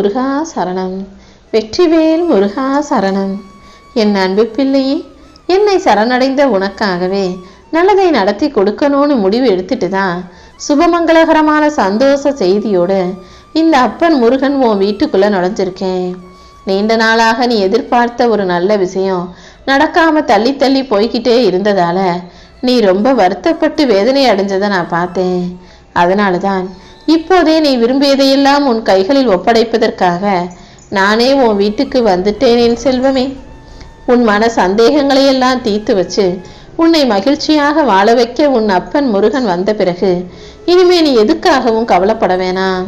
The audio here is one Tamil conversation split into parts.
முருகா சரணம். வெற்றிவேல் முருகா சரணம். என் அன்பு பிள்ளையே என்னை சரணடைந்த உனக்காகவே நல்லதை நடத்தி கொடுக்கணும்னு முடிவு எடுத்துட்டு தான் சுபமங்களகரமான சந்தோஷ செய்தியோடு இந்த அப்பன் முருகன் உன் வீட்டுக்குள்ள நுழைஞ்சிருக்கேன். நீண்ட நாளாக நீ எதிர்பார்த்த ஒரு நல்ல விஷயம் நடக்காம தள்ளி தள்ளி போய்கிட்டே இருந்ததால நீ ரொம்ப வருத்தப்பட்டு வேதனை அடைஞ்சதை நான் பார்த்தேன். அதனால தான் இப்போதே நீ விரும்பியதையெல்லாம் உன் கைகளில் ஒப்படைப்பதற்காக நானே உன் வீட்டுக்கு வந்துட்டேன் என் செல்வமே. உன் மன சந்தேகங்களையெல்லாம் தீர்த்து வச்சு உன்னை மகிழ்ச்சியாக வாழ வைக்க உன் அப்பன் முருகன் வந்த பிறகு இனிமே நீ எதுக்காகவும் கவலைப்பட வேணாம்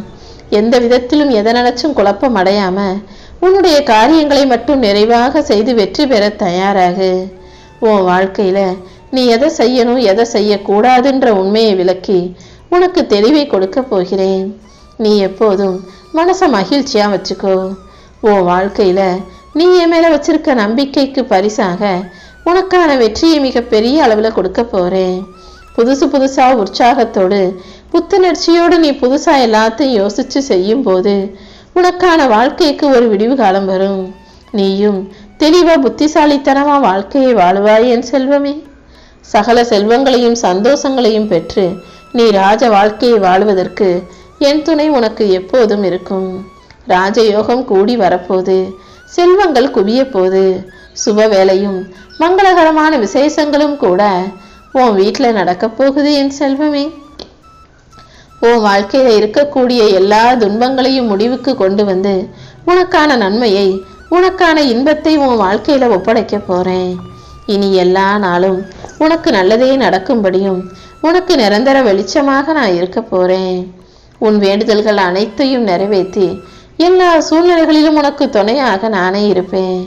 எந்த விதத்திலும் எதை நினைச்சும் குழப்பம் அடையாம உன்னுடைய காரியங்களை மட்டும் நிறைவாக செய்து வெற்றி பெற தயாராகு. உன் வாழ்க்கையில நீ எதை செய்யணும் எதை செய்யக்கூடாதுன்ற உண்மையை விளக்கி உனக்கு தெளிவை கொடுக்க போகிறேன். நீ எப்போதும் மனசை மகிழ்ச்சியாக வச்சுக்கோ. உன் வாழ்க்கையில நீ என் மேலே வச்சிருக்க நம்பிக்கைக்கு பரிசாக உனக்கான வெற்றியை மிகப்பெரிய அளவில் கொடுக்க போகிறேன் புதுசு புதுசாக உற்சாகத்தோடு புத்துணர்ச்சியோடு நீ புதுசாக எல்லாத்தையும் யோசிச்சு செய்யும் போது உனக்கான வாழ்க்கைக்கு ஒரு விடிவு காலம் வரும். நீயும் தெளிவாக புத்திசாலித்தனமா வாழ்க்கையை வாழுவாய் என் செல்வமே. சகல செல்வங்களையும் சந்தோஷங்களையும் பெற்று நீ ராஜ வாழ்க்கையை வாழ்வதற்கு என் துணை உனக்கு எப்போதும் இருக்கும். ராஜயோகம் கூடி வரப்போது செல்வங்கள் குவிய போது சுப வேலையும் மங்களகரமான விசேஷங்களும் கூட உன் வீட்டில் நடக்கப் போகுது என் செல்வமே. உன் வாழ்க்கையில இருக்கக்கூடிய எல்லா துன்பங்களையும் முடிவுக்கு கொண்டு வந்து உனக்கான நன்மையை உனக்கான இன்பத்தை உன் வாழ்க்கையில ஒப்படைக்க போறேன். இனி எல்லா நாளும் உனக்கு நல்லதே நடக்கும்படியும் உனக்கு நிரந்தர வெளிச்சமாக நான் இருக்க போறேன். உன் வேண்டுதல்கள் அனைத்தையும் நிறைவேற்றி எல்லா சூழ்நிலைகளிலும் உனக்கு துணையாக நானே இருப்பேன்.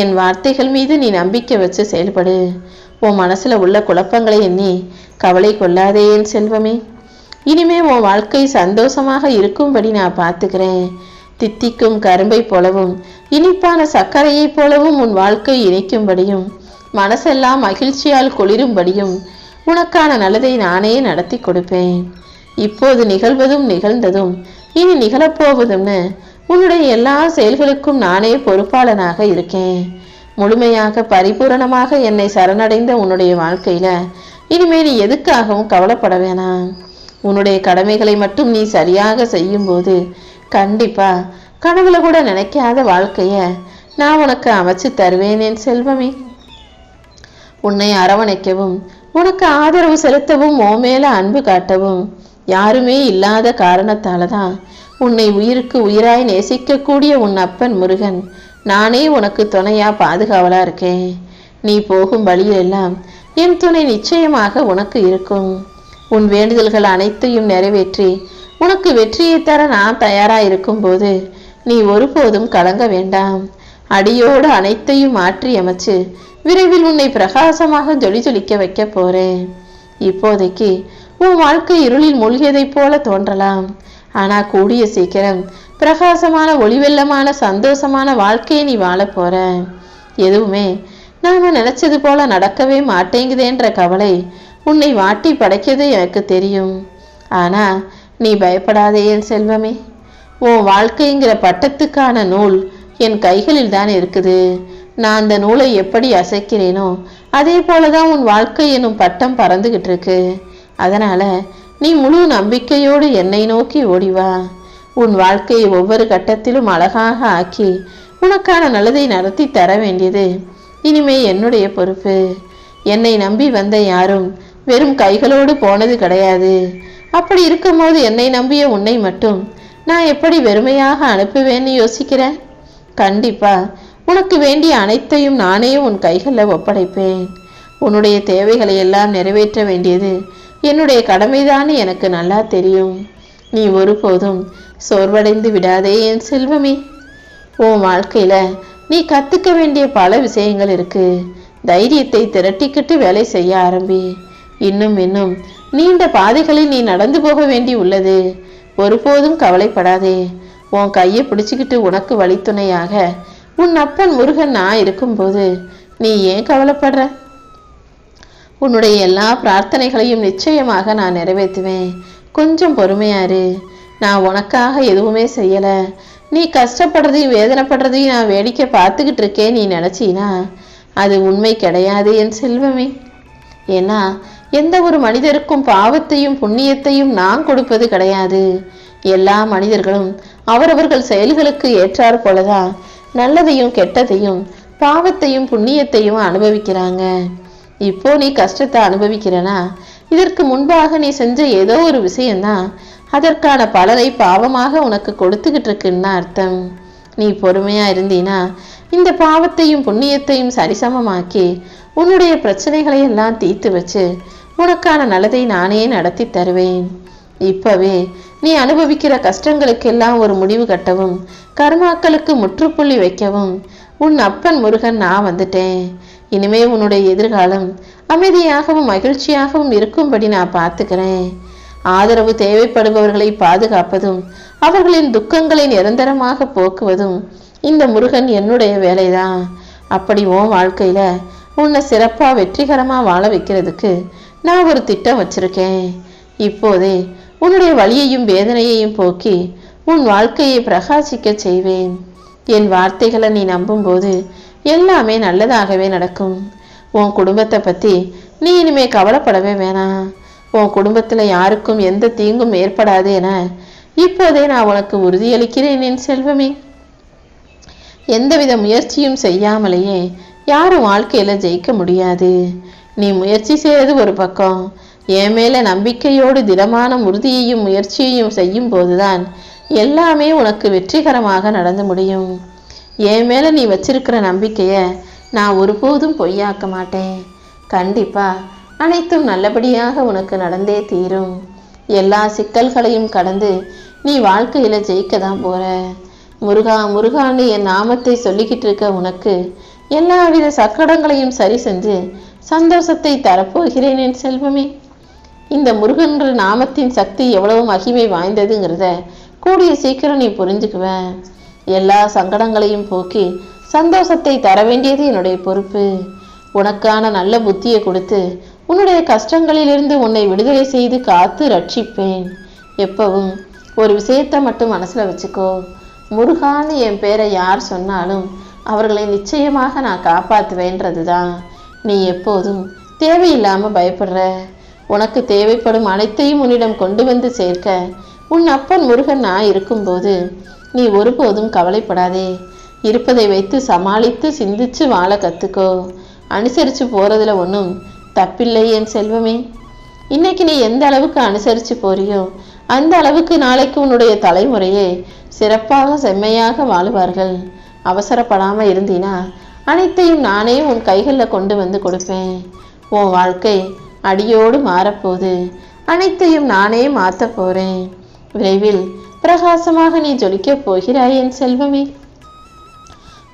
என் வார்த்தைகள் மீது நீ நம்பிக்கை வச்சு செயல்படு. உன் மனசில் உள்ள குழப்பங்களை எண்ணி கவலை கொள்ளாதே என் செல்வமே. இனிமே உன் வாழ்க்கை சந்தோஷமாக இருக்கும்படி நான் பார்த்துக்கிறேன். தித்திக்கும் கரும்பை போலவும் இனிப்பான சர்க்கரையைப் போலவும் உன் வாழ்க்கை இணைக்கும்படியும் மனசெல்லாம் மகிழ்ச்சியால் குளிரும்படியும் உனக்கான நல்லதை நானே நடத்தி கொடுப்பேன். இப்போது நிகழ்வதும் நிகழ்ந்ததும் இனி நிகழப்போவதும்னு உன்னுடைய எல்லா செயல்களுக்கும் நானே பொறுப்பாளனாக இருக்கேன். முழுமையாக பரிபூரணமாக என்னை சரணடைந்த உன்னுடைய வாழ்க்கையில இனிமே நீ எதுக்காகவும் கவலைப்பட வேணாம். உன்னுடைய கடமைகளை மட்டும் நீ சரியாக செய்யும்போது கண்டிப்பா கனவுல கூட நினைக்காத வாழ்க்கைய நான் உனக்கு அமைச்சு தருவேன் என் செல்வமே. உன்னை அரவணைக்கவும் உனக்கு ஆதரவு செலுத்தவும் ஓ மேல அன்பு காட்டவும். யாருமே இல்லாத காரணத்தால தான் உன்னை உயிருக்கு உயிராய் நேசிக்கக்கூடிய உன் அப்பன் முருகன். நானே உனக்கு துணையா பாதுகாவலா இருக்கேன். நீ போகும் வழியிலெல்லாம் என் துணை நிச்சயமாக உனக்கு இருக்கும். உன் வேண்டுதல்கள் அனைத்தையும் நிறைவேற்றி உனக்கு வெற்றியை தர நான் தயாரா இருக்கும்போது நீ ஒருபோதும் கலங்க வேண்டாம். அடியோடு அனைத்தையும் மாற்றி அமைச்சு விரைவில் உன்னை பிரகாசமாக ஜொலி ஜொலிக்க வைக்க போறேன். இப்போதைக்கு உன் வாழ்க்கை இருளில் மூழ்கியதைப் போல தோன்றலாம். ஆனா கூடிய சீக்கிரம் பிரகாசமான ஒளிவெல்லமான சந்தோஷமான வாழ்க்கையை நீ வாழப் போற. எதுவுமே நாம நினைச்சது போல நடக்கவே மாட்டேங்குதேன்ற கவலை உன்னை வாட்டி படைக்கிறது எனக்கு தெரியும். ஆனா நீ பயப்படாதே என் செல்வமே. உன் வாழ்க்கைங்கிற பட்டத்துக்கான நூல் என் கைகளில் தான் இருக்குது. நான் அந்த நூலை எப்படி அசைக்கிறேனோ அதே போலதான் உன் வாழ்க்கை எனும் பட்டம் பறந்துகிட்டு இருக்கு அதனால நீ முழு நம்பிக்கையோடு என்னை நோக்கி ஓடிவா உன் வாழ்க்கையை ஒவ்வொரு கட்டத்திலும் அழகாக ஆக்கி உனக்கான நல்லதை நடத்தி தர வேண்டியது இனிமே என்னுடைய பொறுப்பு. என்னை நம்பி வந்த யாரும் வெறும் கைகளோடு போனது கிடையாது. அப்படி இருக்கும்போது என்னை நம்பிய உன்னை மட்டும் நான் எப்படி வெறுமையாக அனுப்புவேன்னு யோசிக்கிறேன் கண்டிப்பா உனக்கு வேண்டிய அனைத்தையும் நானே உன் கைகளில் ஒப்படைப்பேன். உன்னுடைய தேவைகளை எல்லாம் நிறைவேற்ற வேண்டியது என்னுடைய கடமைதான் எனக்கு நல்லா தெரியும். நீ ஒருபோதும் சோர்வடைந்து விடாதே என் செல்வமே. உன் வாழ்க்கையில நீ கத்துக்க வேண்டிய பல விஷயங்கள் இருக்கு. தைரியத்தை திரட்டிக்கிட்டு வேலை செய்ய ஆரம்பி. இன்னும் இன்னும் நீண்ட பாதைகளில் நீ நடந்து போக வேண்டி உள்ளது. ஒருபோதும் கவலைப்படாதே. உன் கையை பிடிச்சிக்கிட்டு உனக்கு வழித்துணையாக உன் அப்பன் முருகன் நான் இருக்கும்போது நீ ஏன் கவலைப்படுற? உன்னுடைய எல்லா பிரார்த்தனைகளையும் நிச்சயமாக நான் நிறைவேற்றுவேன். கொஞ்சம் பொறுமையாரு நான் உனக்காக எதுவுமே செய்யலை. நீ கஷ்டப்படுறதையும் வேதனைப்படுறதையும் நான் வேடிக்கை பார்த்துக்கிட்டு இருக்கேன் நீ நினச்சினா? அது உண்மை கிடையாது என் செல்வமே. ஏன்னா எந்த ஒரு மனிதருக்கும் பாவத்தையும் புண்ணியத்தையும் நான் கொடுப்பது கிடையாது. எல்லா மனிதர்களும் அவரவர்கள் செயல்களுக்கு ஏற்றாற் போலதான் நல்லதையும் கெட்டதையும் பாவத்தையும் புண்ணியத்தையும் அனுபவிக்கிறாங்க. இப்போ நீ கஷ்டத்தை அனுபவிக்கிறனா? இதற்கு முன்பாக நீ செஞ்ச ஏதோ ஒரு விஷயம்தான் அதற்கான பலனை பாவமாக உனக்கு கொடுத்துக்கிட்டு இருக்குன்னு அர்த்தம். நீ பொறுமையா இருந்தீனா இந்த பாவத்தையும் புண்ணியத்தையும் சரிசமமாக்கி உன்னுடைய பிரச்சனைகளை எல்லாம் தீர்த்து வச்சு உனக்கான நல்லதை நானே நடத்தி தருவேன். இப்பவே நீ அனுபவிக்கிற கஷ்டங்களுக்கெல்லாம் ஒரு முடிவு கட்டவும் கர்மாக்களுக்கு முற்றுப்புள்ளி வைக்கவும். உன் அப்பன் முருகன் நான் வந்துட்டேன். இனிமே உன்னுடைய எதிர்காலம் அமைதியாகவும் மகிழ்ச்சியாகவும் இருக்கும்படி நான் பார்த்துக்கிறேன். ஆதரவு தேவைப்படுபவர்களை பாதுகாப்பதும் அவர்களின் துக்கங்களை நிரந்தரமாக போக்குவதும் இந்த முருகன் என்னுடைய வேலைதான். அப்படி உன் வாழ்க்கையில உன்னை சிறப்பா வெற்றிகரமா வாழ வைக்கிறதுக்கு நான் ஒரு திட்டம் வச்சிருக்கேன். இப்போதே உன்னுடைய வழியையும் வேதனையையும் போக்கி உன் வாழ்க்கையை பிரகாசிக்க செய்வேன். என் வார்த்தைகளை நீ நம்பும்போது எல்லாமே நல்லதாகவே நடக்கும். உன் குடும்பத்தை பத்தி நீ இனிமே கவலைப்படவே வேணாம் உன் குடும்பத்துல யாருக்கும் எந்த தீங்கும் ஏற்படாது என இப்போதே நான் உனக்கு உறுதியளிக்கிறேன் என் செல்வமே. எந்தவித முயற்சியும் செய்யாமலேயே யாரும் வாழ்க்கையில ஜெயிக்க முடியாது. நீ முயற்சி செய்யறது ஒரு பக்கம் என் மேலே நம்பிக்கையோடு திடமான உறுதியையும் முயற்சியையும் செய்யும் போதுதான் எல்லாமே உனக்கு வெற்றிகரமாக நடந்து முடியும். என் மேல நீ வச்சிருக்கிற நம்பிக்கையை நான் ஒருபோதும் பொய்யாக்க மாட்டேன். கண்டிப்பா அனைத்தும் நல்லபடியாக உனக்கு நடந்தே தீரும். எல்லா சிக்கல்களையும் கடந்து நீ வாழ்க்கையில் ஜெயிக்க தான் போற. முருகா முருகான்னு என் நாமத்தை சொல்லிக்கிட்டு இருக்க உனக்கு எல்லாவித சக்கடங்களையும் சரி செஞ்சு சந்தோஷத்தை தரப்போகிறேன் என் செல்வமே. இந்த முருகன்ற நாமத்தின் சக்தி எவ்வளவு மகிமை வாய்ந்ததுங்கிறத கூடிய சீக்கிரம் நீ புரிஞ்சுக்குவ. எல்லா சங்கடங்களையும் போக்கி சந்தோஷத்தை தர வேண்டியது என்னுடைய பொறுப்பு. உனக்கான நல்ல புத்தியை கொடுத்து உன்னுடைய கஷ்டங்களிலிருந்து உன்னை விடுதலை செய்து காத்து ரட்சிப்பேன். எப்பவும் ஒரு விஷயத்தை மட்டும் மனசில் வச்சுக்கோ. முருகான்னு என் பேரை யார் சொன்னாலும் அவர்களை நிச்சயமாக நான் காப்பாற்றுவேன்றது தான் நீ எப்போதும் தேவையில்லாமல் பயப்படுற. உனக்கு தேவைப்படும் அனைத்தையும் உன்னிடம் கொண்டு வந்து சேர்க்க உன் அப்பன் முருகன் நான் இருக்கும்போது நீ ஒருபோதும் கவலைப்படாதே. இருப்பதை வைத்து சமாளித்து சிந்திச்சு வாழ கத்துக்கோ. அனுசரித்து போகிறதுல ஒன்றும் தப்பில்லை என் செல்வமே. இன்னைக்கு நீ எந்த அளவுக்கு அனுசரித்து போறியோ அந்த அளவுக்கு நாளைக்கு உன்னுடைய தலைமுறையே சிறப்பாக செம்மையாக வாழுவார்கள். அவசரப்படாமல் இருந்தீனா அனைத்தையும் நானே உன் கைகளில் கொண்டு வந்து கொடுப்பேன். உன் வாழ்க்கை அடியோடு மாறப்போகுது. அனைத்தையும் நானே மாற்ற போறேன். விரைவில் பிரகாசமாக நீ ஜொலிக்கப் போகிறாய் என் செல்வமே.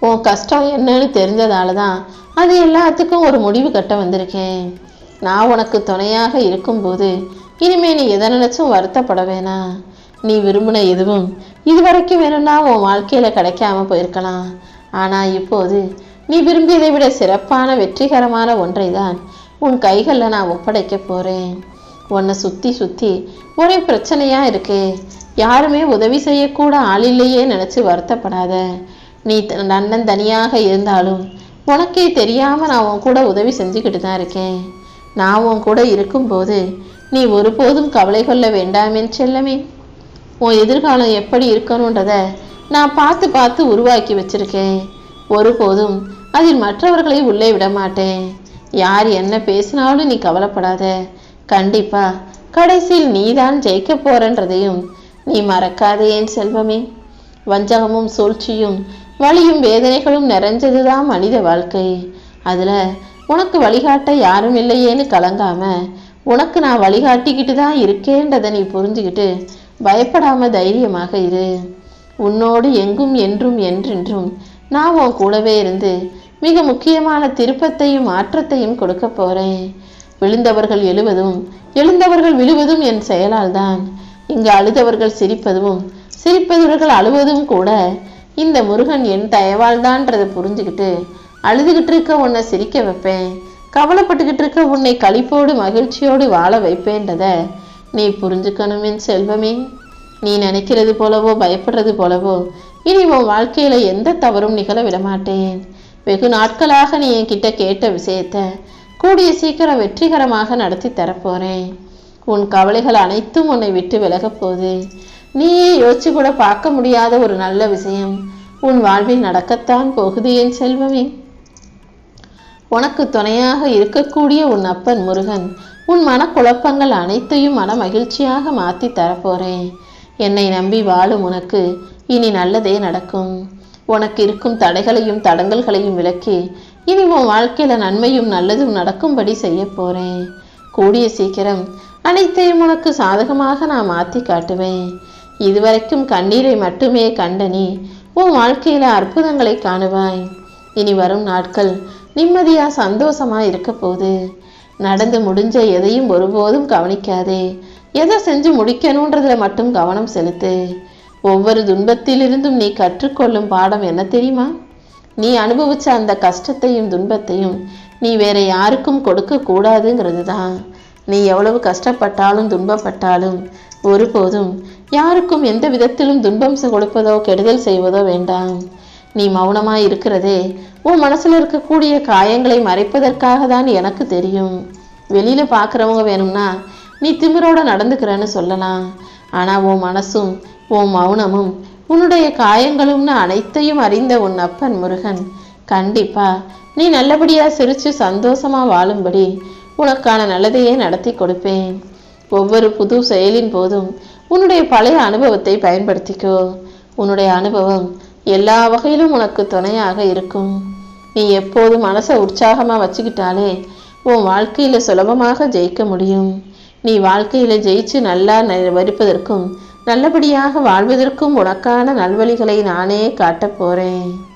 உன் கஷ்டம் என்னன்னு தெரிஞ்சதால தான் அது எல்லாத்துக்கும் ஒரு முடிவு கட்ட வந்திருக்கேன். நான் உனக்கு துணையாக இருக்கும்போது இனிமே நீ எதை நினைச்சும் வருத்தப்பட வேணாம். நீ விரும்பின எதுவும் இதுவரைக்கும் வேணும்னா உன் வாழ்க்கையில கிடைக்காம போயிருக்கலாம். ஆனால் இப்போது நீ விரும்பியதை விட சிறப்பான வெற்றிகரமான ஒன்றை தான் உன் கைகளில் நான் ஒப்படைக்க போகிறேன் உன்னை சுற்றி சுற்றி ஒரே பிரச்சனையாக இருக்கு. யாருமே உதவி செய்யக்கூட ஆள் இல்லையே வருத்தப்படாத. நீ த- நன்னன் தனியாக இருந்தாலும் உனக்கே தெரியாமல் நான் உன் கூட உதவி செஞ்சுக்கிட்டு தான் இருக்கேன். நான் உன் கூட இருக்கும்போது நீ ஒருபோதும் கவலை கொள்ள வேண்டாமேன்னு செல்லமே. உன் எதிர்காலம் எப்படி இருக்கணுன்றத நான் பார்த்து பார்த்து உருவாக்கி வச்சிருக்கேன். ஒருபோதும் அதில் மற்றவர்களை உள்ளே விட மாட்டேன். யார் என்ன பேசினாலும் நீ கவலைப்படாத. கண்டிப்பா கடைசியில் நீதான் ஜெயிக்க போறன்றதையும் நீ மறக்காதே என் செல்வமே. வஞ்சகமும் சூழ்ச்சியும் வலியும் வேதனைகளும் நிறைஞ்சதுதான் மனித வாழ்க்கை. அதுல உனக்கு வழிகாட்ட யாரும் இல்லையேன்னு கலங்காம உனக்கு நான் வழிகாட்டிக்கிட்டு தான் இருக்கேன்றதை நீ புரிஞ்சுக்கிட்டு பயப்படாம தைரியமாக இரு. உன்னோடு எங்கும் என்றும் என்றென்றும் நான் உன் கூடவே இருந்து மிக முக்கியமான திருப்பத்தையும் மாற்றத்தையும் கொடுக்க போறேன். விழுந்தவர்கள் எழுவதும் எழுந்தவர்கள் விழுவதும் என் செயலால் தான் இங்கு அழுதவர்கள் சிரிப்பதும் சிரிப்பவர்கள் அழுவதும் கூட இந்த முருகன் என் தயவால் தான்றதை புரிஞ்சுக்கிட்டு அழுதுகிட்டு இருக்க உன்னை சிரிக்க வைப்பேன். கவலைப்பட்டுக்கிட்டு இருக்க உன்னை களிப்போடு மகிழ்ச்சியோடு வாழ வைப்பேன்றத நீ புரிஞ்சுக்கணும் என் செல்வமே. நீ நினைக்கிறது போலவோ பயப்படுறது போலவோ இனி உன் வாழ்க்கையில எந்த தவறும் நிகழ விடமாட்டேன் வெகு நாட்களாக நீ என்கிட்ட கேட்ட விஷயத்த கூடிய சீக்கிரம் வெற்றிகரமாக நடத்தி தரப்போறேன் உன் கவலைகள் அனைத்தும் உன்னை விட்டு விலகப் போகுது. நீயே யோசிச்சு கூட பார்க்க முடியாத ஒரு நல்ல விஷயம். உன் வாழ்வில் நடக்கத்தான் போகுது என் செல்வமே. உனக்கு துணையாக இருக்கக்கூடிய உன் அப்பன் முருகன் உன் மனக்குழப்பங்கள் அனைத்தையும் மன மகிழ்ச்சியாக மாற்றி தரப்போறேன் என்னை நம்பி வாழும் உனக்கு இனி நல்லதே நடக்கும். உனக்கு இருக்கும் தடைகளையும் தடங்கல்களையும் விலக்கி இனி உன் வாழ்க்கையில் நன்மையும் நல்லதும் நடக்கும்படி செய்ய போகிறேன் கூடிய சீக்கிரம் அனைத்தையும் உனக்கு சாதகமாக நான் மாற்றி காட்டுவேன். இதுவரைக்கும் கண்ணீரை மட்டுமே கண்ட நீ உன் வாழ்க்கையில் அற்புதங்களை காணுவாய். இனி வரும் நாட்கள் நிம்மதியாக சந்தோஷமாக இருக்க போகுது. நடந்து முடிஞ்ச எதையும் ஒருபோதும் கவனிக்காதே. எதை செஞ்சு முடிக்கணுன்றதில் மட்டும் கவனம் செலுத்து. ஒவ்வொரு துன்பத்திலிருந்தும் நீ கற்றுக்கொள்ளும் பாடம் என்ன தெரியுமா? நீ அனுபவிச்ச அந்த கஷ்டத்தையும் துன்பத்தையும் நீ வேற யாருக்கும் கொடுக்க கூடாதுங்கிறது தான் நீ எவ்வளவு கஷ்டப்பட்டாலும் துன்பப்பட்டாலும் ஒருபோதும் யாருக்கும் எந்த விதத்திலும் துன்பம் கொடுப்பதோ கெடுதல் செய்வதோ வேண்டாம். நீ மௌனமாக இருக்கிறதே உன் மனசில் இருக்கக்கூடிய காயங்களை மறைப்பதற்காக தான் எனக்கு தெரியும். வெளியில் பார்க்குறவங்க வேணும்னா நீ திமிரோட நடந்துக்கிறேன்னு சொல்லலாம். ஆனால் உன் மனசும் உன் மௌனமும் உன்னுடைய காயங்களும்னு அனைத்தையும் அறிந்த உன் அப்பன் முருகன் கண்டிப்பா நீ நல்லபடியாக சிரித்து சந்தோஷமாக வாழும்படி உனக்கான நல்லதையே நடத்தி கொடுப்பேன். ஒவ்வொரு புது செயலின் போதும் உன்னுடைய பழைய அனுபவத்தை பயன்படுத்திக்கோ. உன்னுடைய அனுபவம் எல்லா வகையிலும் உனக்கு துணையாக இருக்கும். நீ எப்போதும் மனசை உற்சாகமாக வச்சுக்கிட்டாலே உன் வாழ்க்கையில் சுலபமாக ஜெயிக்க முடியும். நீ வாழ்க்கையில் ஜெயிச்சு நல்லா ந- வரிப்பதற்கும் நல்லபடியாக வாழ்வதற்கும் உனக்கான நல்வழிகளை நானே காட்டப் போறேன்.